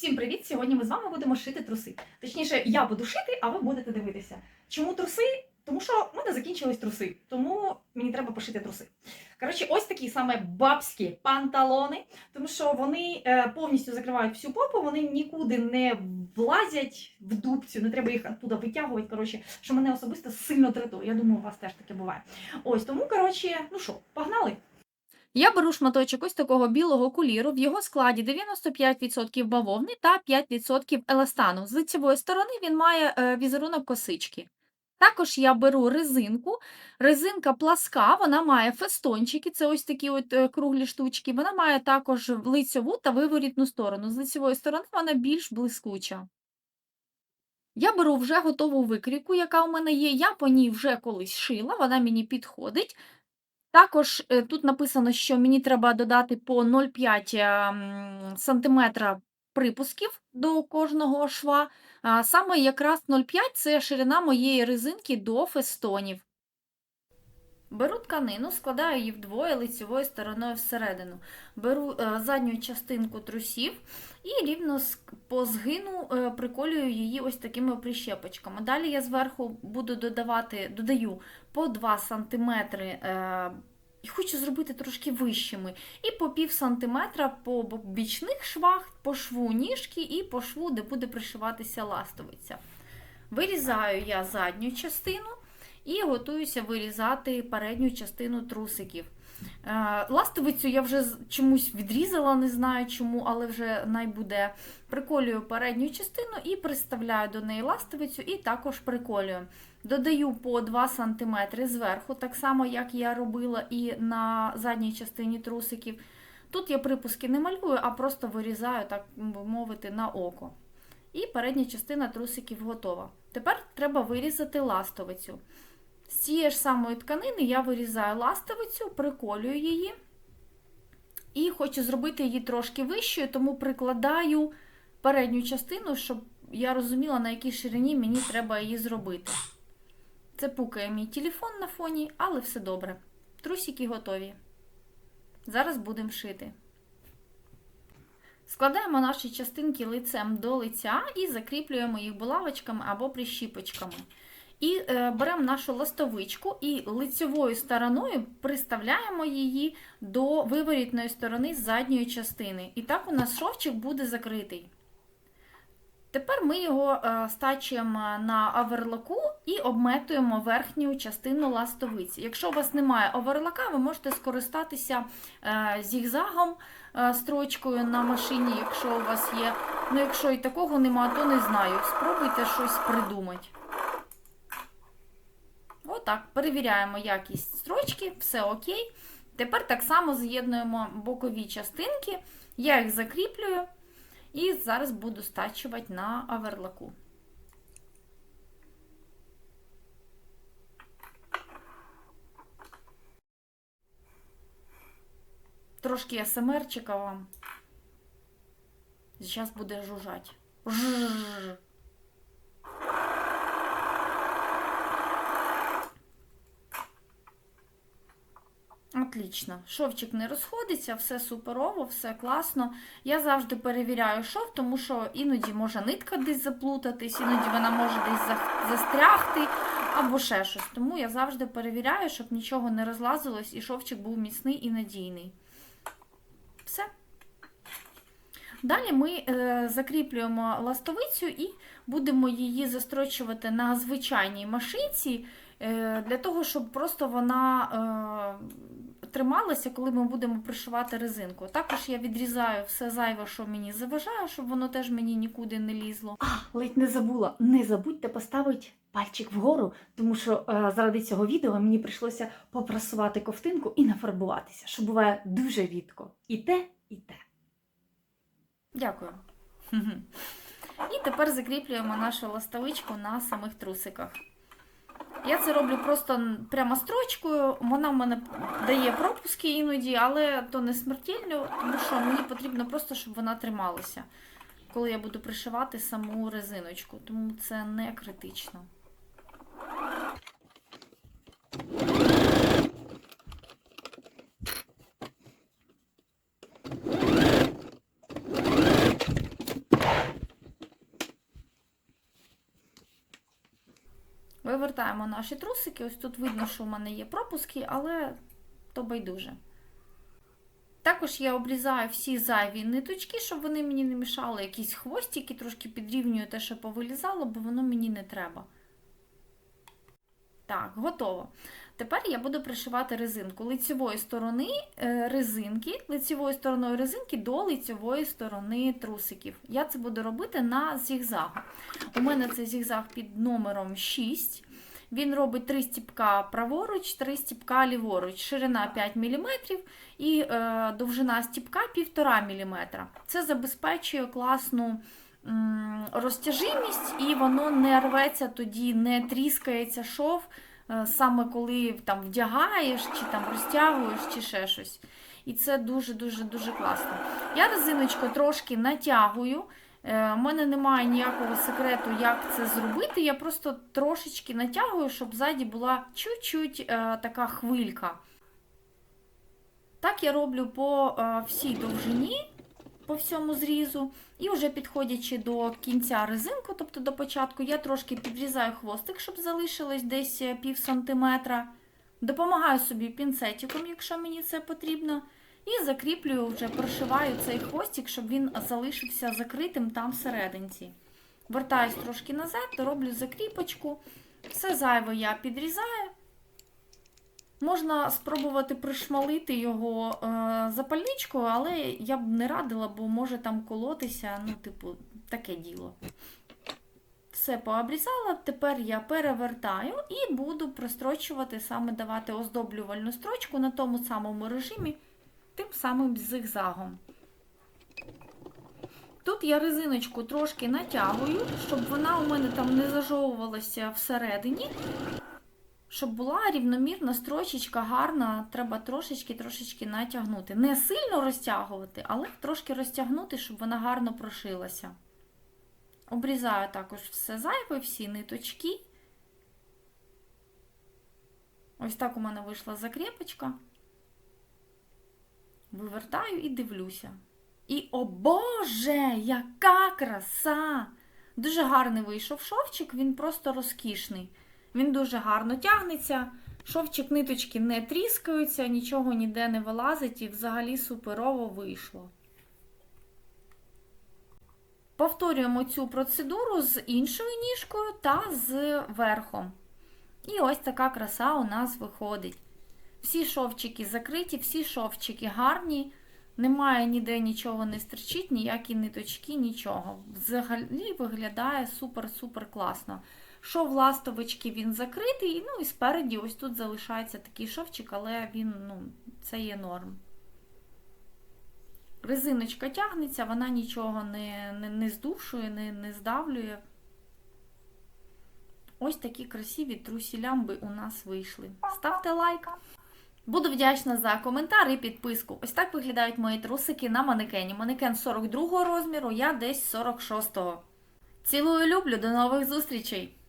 Всім привіт! Сьогодні ми з вами будемо шити труси. Точніше, я буду шити, а ви будете дивитися. Чому труси? Тому що в мене закінчились труси, тому мені треба пошити труси. Коротше, ось такі саме бабські панталони, тому що вони е, повністю закривають всю попу, вони нікуди не влазять в дубцю, не треба їх оттуда витягувати. Коротше, що мене особисто сильно дратує. Я думаю, у вас теж таке буває. Ось тому, коротше, ну що, погнали? Я беру шматочок ось такого білого куліру, в його складі 95% бавовни та 5% еластану. З лицевої сторони він має е, візерунок косички. Також я беру резинку. Резинка пласка, вона має фестончики, це ось такі от е, круглі штучки. Вона має також лицьову та виворітну сторону. З лицевої сторони вона більш блискуча. Я беру вже готову викрійку, яка у мене є. Я по ній вже колись шила, вона мені підходить. Також е, тут написано, що мені треба додати по 0,5 ем, сантиметра припусків до кожного шва. Саме якраз 0,5 це ширина моєї резинки до фестонів. Беру тканину, складаю її вдвоє лицевою стороною всередину. Беру е, задню частинку трусів і рівно по згину е, приколюю її ось такими прищепочками. Далі я зверху буду додавати, додаю по 2 см. Е, і хочу зробити трошки вищими. І по пів сантиметра по бічних швах, по шву ніжки і по шву, де буде пришиватися ластовиця. Вирізаю я задню частину і готуюся вирізати передню частину трусиків. Е, Ластовицю я вже чомусь відрізала, не знаю чому, але вже най буде. Приколюю передню частину і приставляю до неї ластовицю, і також приколюю. Додаю по 2 см зверху, так само, як я робила і на задній частині трусиків. Тут я припуски не малюю, а просто вирізаю, так мовити, на око. І передня частина трусиків готова. Тепер треба вирізати ластовицю. З цієї ж самої тканини я вирізаю ластовицю, приколюю її. І хочу зробити її трошки вищою, тому прикладаю передню частину, щоб я розуміла, на якій ширині мені треба її зробити. Це пукає мій телефон на фоні, але все добре. Трусики готові. Зараз будемо шити. Складаємо наші частинки лицем до лиця і закріплюємо їх булавочками або прищіпочками. І е, беремо нашу ластовичку і лицевою стороною приставляємо її до виворітної сторони задньої частини. І так у нас шовчик буде закритий. Тепер ми його е, стачуємо на оверлоку і обметуємо верхню частину ластовиці. Якщо у вас немає оверлока, ви можете скористатися е, зігзагом, строчкою на машині, якщо у вас є. Ну, якщо і такого немає, то не знаю. Спробуйте щось придумати. Отак, перевіряємо якість строчки, все окей. Тепер так само з'єднуємо бокові частинки, я їх закріплюю. І зараз буду стачувати на оверлоку. Трошки СМРчика вам. Зараз буде жужжать. Жжж. Отлично. Шовчик не розходиться, все суперово, все класно. Я завжди перевіряю шов, тому що іноді може нитка десь заплутатись, іноді вона може десь застрягти або ще щось. Тому я завжди перевіряю, щоб нічого не розлазилось і шовчик був міцний і надійний. Все. Далі ми е, закріплюємо ластовицю і будемо її застрочувати на звичайній машинці, е, для того, щоб просто вона е, трималася, коли ми будемо пришивати резинку. Також я відрізаю все зайве, що мені заважає, щоб воно теж мені нікуди не лізло. А, ледь не забула. Не забудьте поставити пальчик вгору, тому що заради цього відео мені прийшлося попрасувати ковтинку і нафарбуватися, що буває дуже рідко. І те, і те. Дякую. І тепер закріплюємо нашу ластовичку на самих трусиках. Я це роблю просто прямо строчкою. Вона в мене дає пропуски іноді, але то не смертельно, тому що мені потрібно просто, щоб вона трималася, коли я буду пришивати саму резиночку. Тому це не критично. Вивертаємо наші трусики. Ось тут видно, що в мене є пропуски, але то байдуже. Також я обрізаю всі зайві ниточки, щоб вони мені не мішали. Якісь хвостики, трошки підрівнюю те, що повилізало, бо воно мені не треба. Так, готово. Тепер я буду пришивати резинку лицевої сторони е, резинки, лицевою стороною резинки до лицевої сторони трусиків. Я це буду робити на зігзагу. У мене це зігзаг під номером 6. Він робить 3 стіпка праворуч, 3 стіпка ліворуч, ширина 5 мм і е, довжина стіпка 1,5 мм. Це забезпечує класну м, розтяжимість, і воно не рветься тоді, не тріскається шов, е, саме коли там вдягаєш, чи там розтягуєш, чи ще щось. І це дуже-дуже дуже класно. Я резиночку трошки натягую. Е, У мене немає ніякого секрету, як це зробити. Я просто трошечки натягую, щоб ззаді була чуть-чуть е, така хвилька. Так я роблю по е, всій довжині, по всьому зрізу. І вже підходячи до кінця резинку, тобто до початку, я трошки підрізаю хвостик, щоб залишилось десь е, пів сантиметра. Допомагаю собі пінцетиком, якщо мені це потрібно. І закріплюю, вже прошиваю цей хвостик, щоб він залишився закритим там всерединці. Вертаюсь трошки назад, роблю закріпочку. Все зайве я підрізаю. Можна спробувати пришмалити його е, запальничкою, але я б не радила, бо може там колотися, ну, типу, таке діло. Все пообрізала, тепер я перевертаю і буду прострочувати, саме давати оздоблювальну строчку на тому самому режимі, тим самим зигзагом. Тут я резиночку трошки натягую, щоб вона у мене там не зажовувалася всередині. Щоб була рівномірна строчечка гарна, треба трошечки-трошечки натягнути. Не сильно розтягувати, але трошки розтягнути, щоб вона гарно прошилася. Обрізаю також все зайве, всі ниточки. Ось так у мене вийшла закріпочка. Вивертаю і дивлюся. І, о Боже, яка краса! Дуже гарний вийшов шовчик, він просто розкішний. Він дуже гарно тягнеться, шовчик ниточки не тріскаються, нічого ніде не вилазить і взагалі суперово вийшло. Повторюємо цю процедуру з іншою ніжкою та з верхом. І ось така краса у нас виходить. Всі шовчики закриті, всі шовчики гарні, немає ніде нічого не стерчить, ніякі ниточки, нічого. Взагалі виглядає супер-супер класно. Шов ластовички він закритий, ну і спереді ось тут залишається такий шовчик, але він, ну, це є норм. Резиночка тягнеться, вона нічого не, не, не здушує, не, не здавлює. Ось такі красиві трусі лямби у нас вийшли. Ставте лайк. Буду вдячна за коментар і підписку. Ось так виглядають мої трусики на манекені. Манекен 42 розміру, я десь 46-го. Цілую люблю, до нових зустрічей!